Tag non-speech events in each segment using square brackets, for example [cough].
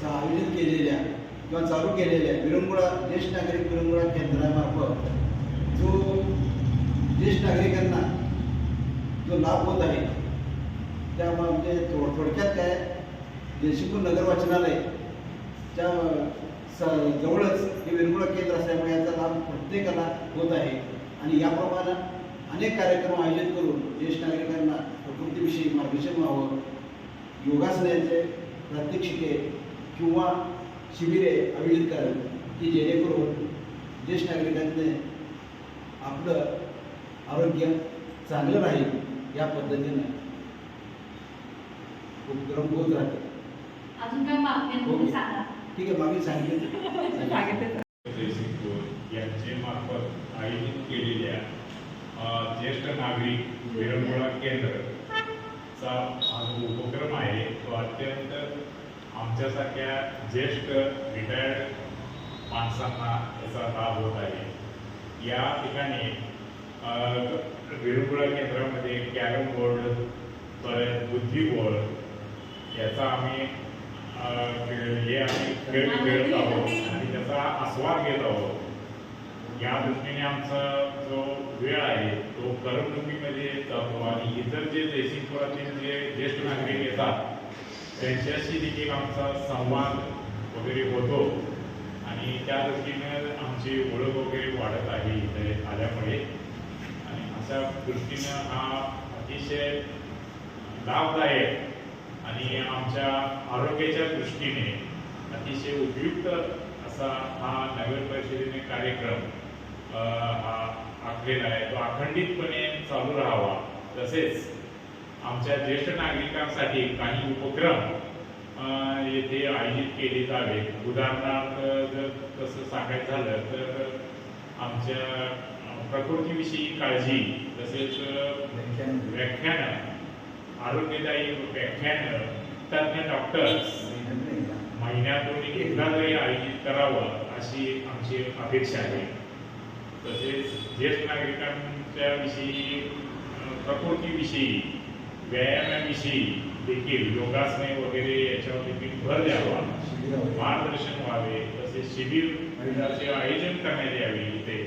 चा- आयोजित केलेल्या किंवा चालू केलेल्या विरंगुळा ज्येष्ठ नागरिक विरंगुळा केंद्रामार्फत जो ज्येष्ठ नागरिकांना जो लाभ होत आहे त्या म्हणजे थोड थोडक्यात काय जयसिंगपूर नगर वाचनालय स जवळच हे विरंगुळा केंद्र असल्यामुळे याचा लाभ प्रत्येकाला होत आहे. आणि याप्रमाणे अनेक कार्यक्रम आयोजित करून ज्येष्ठ नागरिकांना प्रकृतीविषयी मार्गदर्शन व्हावं. योगासनाचे प्रात्यक्षिके किंवा शिबिरे आयोजित करावी की जेणेकरून ज्येष्ठ नागरिकांनी आपलं आरोग्य चांगलं राहील या पद्धतीनं उपक्रम होत राहते. अजून काय मागणी आहे तुम्ही सांगा? ठीक आहे मागे सांगितलं. [laughs] यांचे मार्फत आयोजित केलेल्या ज्येष्ठ नागरिक विरंगुळा केंद्रचा हा जो उपक्रम आहे. तो अत्यंत आमच्यासारख्या ज्येष्ठ रिटायर्ड माणसांना याचा लाभ होत आहे. या ठिकाणी अ, विरंगुळा केंद्रामध्ये कॅरम बोर्ड परत बुद्धिबळ याचा आम्ही हे आम्ही खेळ खेळत आहोत आणि त्याचा आस्वाद घेत आहोत. या दृष्टीने आमचा जो वेळ आहे तो करमणुकीमध्ये जातो आणि इतर जे जयसिंगपुरातील जे ज्येष्ठ नागरिक येतात त्यांच्याशी देखील आमचा संवाद वगैरे होतो. आणि त्या दृष्टीनं आमची ओळख वगैरे वाढत आहे इथे आल्यामुळे. आणि अशा दृष्टीनं हा अतिशय लाभदायक आणि आमच्या आरोग्याच्या दृष्टीने अतिशय उपयुक्त असा हा नगर परिषदेने कार्यक्रम हा आखलेला आहे. तो अखंडितपणे चालू राहावा. तसेच आमच्या ज्येष्ठ नागरिकांसाठी काही उपक्रम येथे आयोजित केले जावेत उदाहरणार्थ जर तसं सांगायचं झालं तर आमच्या प्रकृतीविषयी काळजी तसेच व्याख्यानं. आरोग्यदायी व्याख्यानं तज्ज्ञ डॉक्टर्स महिन्यातून एकदा तरी आयोजित करावं अशी आमची अपेक्षा आहे. तसेच ज्येष्ठ नागरिकांच्या विषयी प्रकृतीविषयी व्यायामाविषयी देखील योगासने वगैरे याच्यावर देखील भर द्यावा. मार्गदर्शन व्हावे. तसेच शिबिराचे आयोजन करण्यात यावे इथे.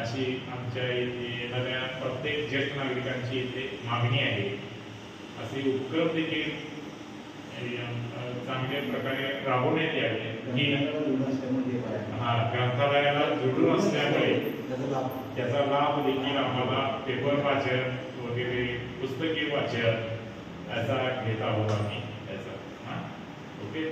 अशी आमच्या इथे येणाऱ्या प्रत्येक ज्येष्ठ नागरिकांची इथे मागणी आहे. असे उपक्रम देखील चांगल्या प्रकारे राबवण्यात यावे. ही हा ग्रंथालयाला जोडून असल्यामुळे त्याचा लाभ त्याचा लाभ देखील आम्हाला पेपर वाचन वगैरे पुस्तके वाचन याचा घेत आहोत आम्ही त्याचा. हा? ओके?